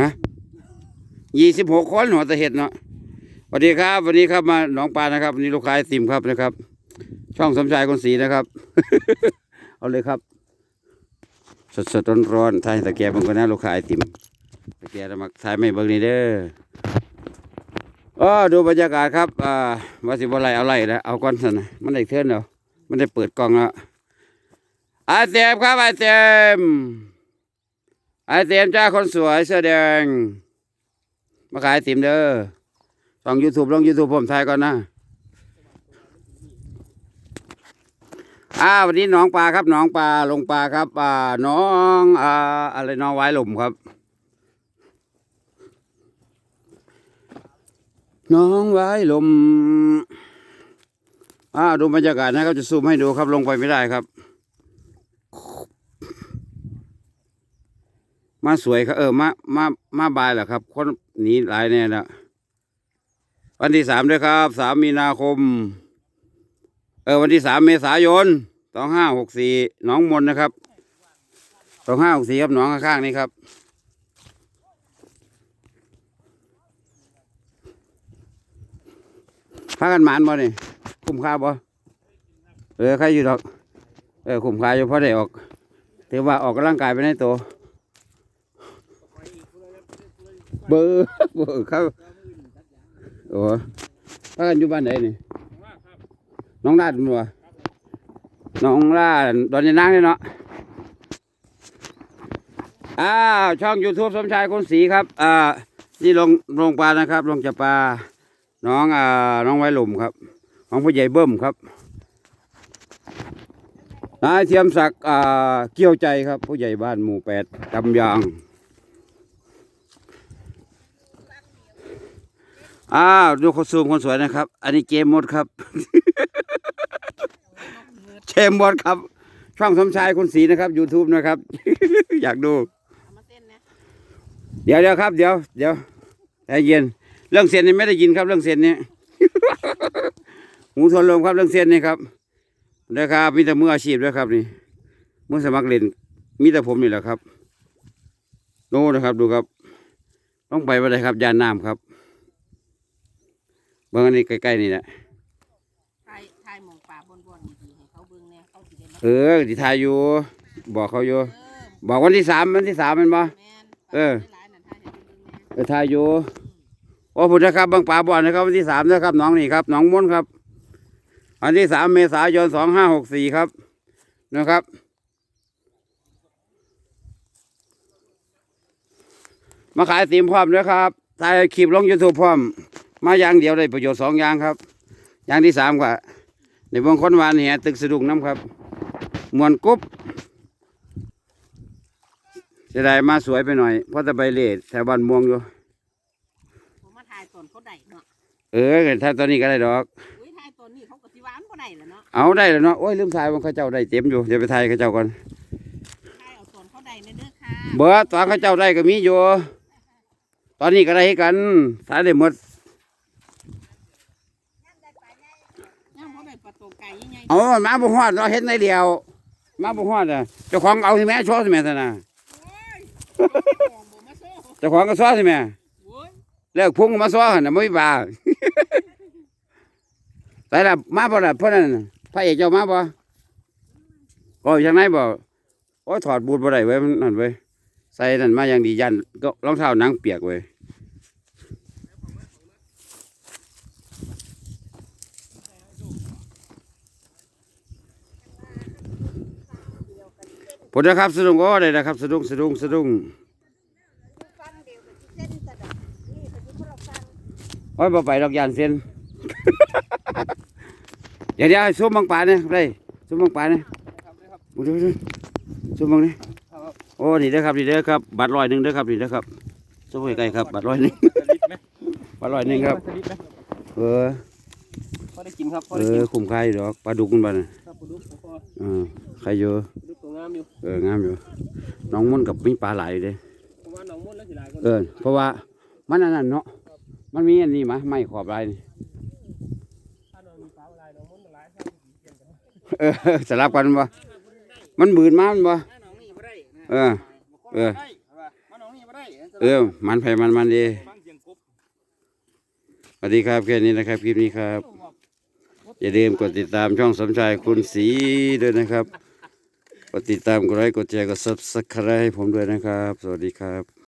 ฮะยี่สิบหกคนหัวตะเห็ดเนาะสวัสดีครับ วันนี้ครับมาหนองปลานะครับวันนี้ลูกค้าไอติมครับนะครับ ช่องสมชายคนสีนะครับ เอาเลยครับ สดสดร้อนร้อนๆทายตะแกรงบางคนนะลูกค้าไอติมตะแกรงมาทายไม่เบิ่งนี่เด้ออ๋อดูบรรยากาศครับอ่าว่าสิบ่ไรเอาไรแล้วเอาก้อนสันนะมันได้เทื่อนแล้วมันได้เปิดกล้องแล้วไอเต็มครับไอเต็ม ไอเต็มจ้าคนสวยเสื้อแดง มาขายติมเด้อช่องยูทูบลงยูทูบผมถ่ายก่อนนะอ่าวันนี้น้องปลาครับน้องปลาลงปลาครับอ่าน้องอ่าอะไรน้องไว้หลุมครับ น้องไว้หลุมอ่าดูบรรยากาศนะครับจะซูมให้ดูครับลงไปไม่ได้ครับ มาสวยครับ เออมามามาบายเหรอครับ คนหนีหลายแน่แล้ววันที่สามด้วยครับสามมีนาคม เออ วันที่สามเมษายนสองห้าหกสี่หนองมนนะครับสองห้าหกสี่ครับหนองข้างๆนี่ครับพากันหมานบ่นี่คุ้มค่าบ่เออใครอยู่ดอก เออคุ้มค่าอยู่เพราะได้ออกถือว่าออกกำลังกายไปในตัว เบอร์เบอร์เขาโอ้พากันอยู่บ้านไหนนี่น้องลาดมั้วน้องลาดดอนยานางนี่เนาะอ้าวช่อง YouTube สมชายคนสีครับอ่านี่ลงลงปลานะครับลงจับปลาน้องอ่าน้องไว้หลุมครับ ของผู้ใหญ่เบิ้มครับนายเทียมศักดิ์อ่าเกี่ยวใจครับ ผู้ใหญ่บ้านหมู่แปดจำยาง อ้าวดูคนซูมคนสวยนะครับ อันนี้เจมส์มดครับ เจมส์มดครับ ช่องสมชายคนสีนะครับ YouTube นะครับ อยากดู เดี๋ยวเดี๋ยวครับ เดี๋ยวเดี๋ยวใจเย็น เรื่องเสียนนี่ไม่ได้ยินครับ เรื่องเสียนนี่หูทนลมครับเรื่องเสียนนี่ครับนะครับมีแต่มืออาชีพด้วยครับนี่มือสมัครเล่นมีแต่ผมนี่แหละครับ โน่นะครับดูครับ ต้องไปว่าไดครับยานน้ำครับ เบื้องอันนี้ใกล้ๆนี่แหละทายทายหมองป่าบนบนดีๆให้เขาเบิ่งเนี่ยเขาสิได้มาเออที่ทายอยู่ บอกเขาอยู่ เออบอกวันที่สามวันที่สามแมันบ่ แม่นเออ หลายๆนั่นทายให้เบิ่งแน่เออทายอยู่โอ้พุทธครับบางป่าบ่อนนะครับวันที่สามนะครับน้องนี่ครับน้องม้วนครับวันที่สามเมษายนสองห้าหกสี่ครับนะครับ มาขายตีมพร้อมด้วยครับถ่ายคลิปลงยูทูบพร้อม มาอย่างเดียวได้ประโยชน์สองอย่างครับอย่างที่สามก็ในบางคนวานแหตึกสะดุ้งน้ำครับมวนกุ๊บจะได้มาสวยไปหน่อยเพราะจะไปเลดแถวบ้านม่วงอยู่ผมมาทายตนเขาได้เนาะเออถ้าตอนนี้ก็ได้ดอกอุ้ยทายตนนี่เขาก็สิหวานบ่ได้แหละเนาะเอาได้แล้วเนาะโอ้ยลืมถ่ายว่าเขาเจ้าได้เต็มอยู่เดี๋ยวไปถ่ายเขาเจ้าก่อนทายเอาตนเขาได้เด้อค่ะเบิดตอนเขาเจ้าได้ก็มีอยู่ตอนนี้ก็ได้กันถ่ายได้หมด ยังบ่ ได้ปลาโตไก่ใหญ่เอามาบุหอดเราเห็นในเดียว มาบุหอดอะเจ้าของเอาสิแม่ชอสิแม่ซะนะๆโอ้ยของบ่มาโซ่เจ้าของก็ซ้อสิแม่โอ้ยเลิกพุ่งก็มาซ้อหั่นน่ะไม่มีบาแต่ละมาบ่ล่ะเพื่อนนั่นน่ะพระเอกเจ้ามาบ่ก็อยู่ทางไหนบ่โอ้ยถอดบูทบ่ได้เว้ยมันนั่นเว้ยใส่นั่นมาอย่างดียันก็รองเท้าหนังเปียกเว้ย ผลนะครับสะดุ้งโอ้ได้นะครับสะดุ้งสะดุ้งสะดุ้งฟังเดียวกับที่เส้นสะดอกนี่เป็นที่พวกเราฟังโอ้ยบ่ไปดอกยานเส้นเดี๋ยวเดี๋ยวซุ่มบางปลาเนี่ยไปซุ่มบางปลาเนี่ยดูดูดูซุ่มบางนี่โอ้นี่เด้อครับนี่เด้อครับบัตรร้อยหนึ่งเด้อครับนี่เด้อครับซุ่มใกล้ๆครับบัตรร้อยหนึ่งบัตรร้อยหนึ่งครับเออพอได้กินครับพอเอได้กิอนคุ้มค่าอยู่ดอกปลาดุกมันบ้าน่ะครับปลาดุกพอเออใครอยู่ปลาดุกตัว งามอยู่เอองามอยู่น้องมุ่นกับมีปลาหลายอยู่เด้เพราะว่าหนองมดแล้วสิหลายคนเออเพราะว่ามันอันนั้นเนาะมันมีอันนี้มาไม่ขอบลายนี่ถ้าหนองมีปลาหลายหนองมดหลายถ้ามีเปลี่ยนกันเออสลับกันบ่มันบืนมามันบ่ถ้าหนองนี่บ่ได้นะเออ เออได้ว่าหนองนี่บ่ได้เออมันไผมันมันดีฟังเสียงกบสวัสดีครับแค่นี้นะครับคลิปนี้ครับ อย่าลืมกดติดตามช่องสมชายคุณสีด้วยนะครับ กดติดตามกดไลค์กดแชร์กด subscribe ให้ผมด้วยนะครับ สวัสดีครับ